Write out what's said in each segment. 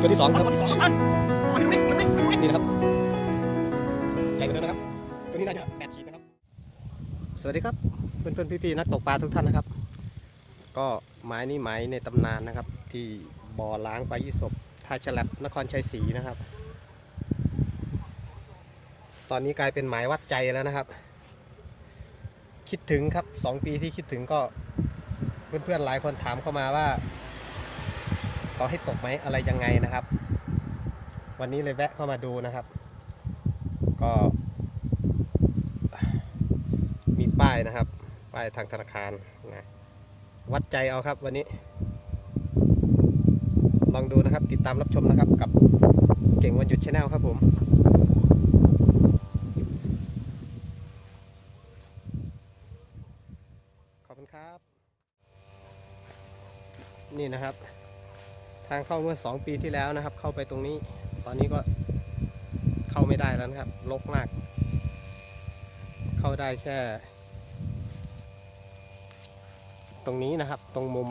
ตัวที่สองครับตัวที่สองท่านมาดูนี่มาดูนี่มาดูนี่นี่นะครับใหญ่กว่าเดิมนะครับ ตัวนี้น่าจะแปดขีดนะครับ สวัสดีครับ เพื่อนๆพี่ๆนักตกปลาทุกท่านนะครับ ก็หมายนี้หมายในตำนานนะครับ ที่บ่อล้างปลายี่สบท่าฉลับนครชัยศรีนะครับ ตอนนี้กลายเป็นหมายวัดใจแล้วนะครับ คิดถึงครับสองปีที่คิดถึงก็เพื่อนๆหลายคนถามเข้ามาว่า เขาให้ตกไหมอะไรยังไงนะครับ วันนี้เลยแวะเข้ามาดูนะครับ ก็ มีป้ายนะครับ ป้ายทางธนาคารนะวัดใจเอาครับวันนี้ ลองดูนะครับติดตามรับชมนะครับกับเก่งวันหยุดชาแนลครับผมขอบคุณครับ นี่นะครับางเข้าเมื่อ 2 ปีที่แล้วนะครับ เข้าไปตรงนี้ ตอนนี้ก็เข้าไม่ได้แล้วนะครับรกมาก เข้าได้แค่ ตรงนี้นะครับ ตรงมุม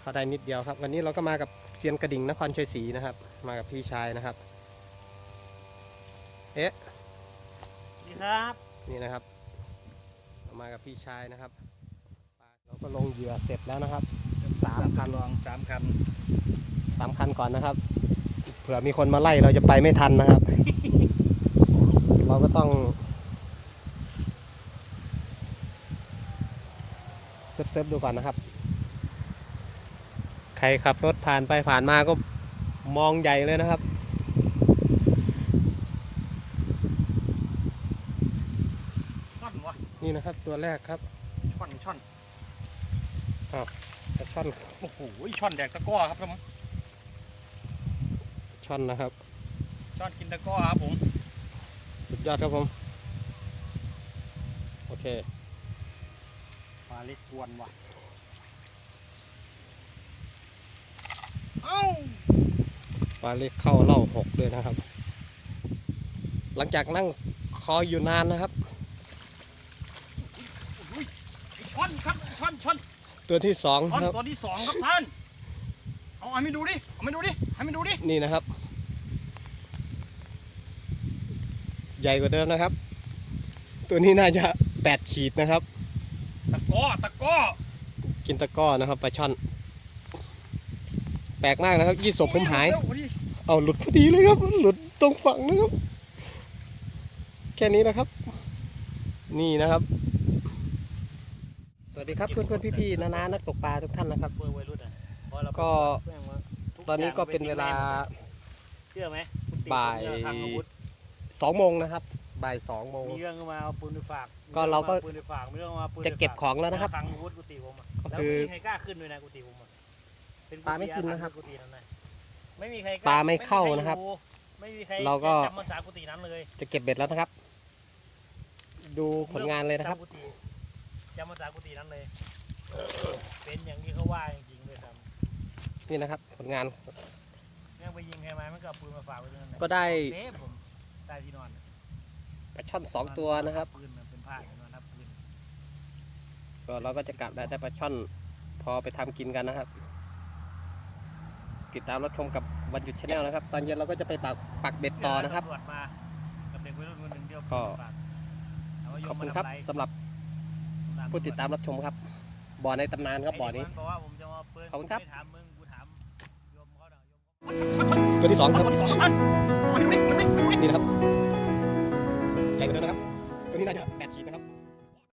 เข้าได้นิดเดียวครับ วันนี้เราก็มากับเซียนกระดิ่งนครชัยศรีนะครับ มากับพี่ชายนะครับ เอ๊ะสวัสดีครับนี่นะครับเรามากับพี่ชายนะครับ เราก็ลงเหยื่อเสร็จแล้วนะครับ สามคันลองสามคันสามคันก่อนนะครับ เผื่อมีคนมาไล่เราจะไปไม่ทันนะครับ เราก็ต้องเซฟๆดูก่อนนะครับ ใครขับรถผ่านไปผ่านมาก็มองใหญ่เลยนะครับช่อนวะนี่นะครับตัวแรกครับ ช่อนช่อน ปลาช่อนโอ้โหช่อนแดกตะกร้อครับท่านผู้ชมช่อนนะครับ ช่อนกินตะกร้อครับผม สุดยอดครับผม โอเคปลาเล็กกวนว่ะ เอ้าปลาเล็กเข้าเล่าหกเลยนะครับ หลังจากนั่งคอยอยู่นานนะครับอุ้ยไอ้ช่อนครับไอ้ช่อนช่อน ตัวที่สองช่อนครับ ตัวที่สองครับท่าน เอาให้มาดูดิ เอามาดูดิ ให้มาดูดิ นี่นะครับ ใหญ่กว่าเดิมนะครับ ตัวนี้น่าจะแปดขีดนะครับ ตะกร้อ ตะกร้อ กินตะกร้อนะครับปลาช่อน แปลกมากนะครับ ยี่สบผมหาย เร็วดิเอาหลุดพอดีเลยครับ หลุดตรงฝั่งนะครับ แค่นี้นะครับ นี่นะครับสวัส ดีครับเพื่อนเพื่อนพี่พี่ๆนานานักตกปลาทุกท่านนะครับเบอร์วัยรุ่นอะพอเราก็แม่งว่าทุตอนนี้ก็เป็นเวลาเชื่อไหมคุณติบ่ายเรื่องทางอาวุธสองโมงนะครับบ่ายสองโมงมีเรื่องมาเอาปืนไปฝากก็เราก็มีปืนไปฝากมีเรื่องมาอาปืนจะเก็บของแล้วนะครับทางอาวุธกุฏิผมอะก็แล้วคือไม่มีใครกล้าขึ้นด้วยนะกุฏิผมอะเป็นปลาไม่กินนะครับกุฏินั้นนะไม่มีใครกปลาไม่เข้านะครับ ไม่มีใครเราก็จำภาษากุฏินั้นเลยจะเก็บเบ็ดแล้วนะครับ ดูผลงานเลยนะครับ จำกุฏิจำภาษากุฏินั้นเลย เป็นอย่างที่เขาว่าจริงๆเลยครับนี่นะครับผลงานแม่งไปยิงใครมามันก็เอาปืนมาฝากไว้ตรงนั้นนะก็ได้เทปผมใต้ที่นอนปลาช่อนสองตัวนะครับ ปืนมันเป็นผ้าอย่างนั้นครับปืนก็เราก็จะกลับได้แต่ปลาช่อนพอไปทำกินกันนะครับ ติดตามรับชมกับวันหยุดชาแนลนะครับ ตอนเย็นเราก็จะไปปักปักเบ็ดต่อนะครับ ตำวจมากับเด็กวัยรุ่นคนหนึ่งที่เอาก็ ปืนมาฝากถามว่าโยขอบมคุณมาครับทำอะไสำหรับ ผู้ติดตามรับชมครับ บ่อในตำนานครับบ่อนี้ไเด็กมับอกว่าผมจะมาปืนขอบคุณครับ กูไม่ถามมึงกูถามโยมเขาเนาะโยม ตัวที่สองครับตัวที่สองท่านมาดูนี่มาดูนี่มาดูนี่นี่นะครับใหญ่กว่าเดิมนะครับตัวนี้น่าจะแปดขีดนะครับ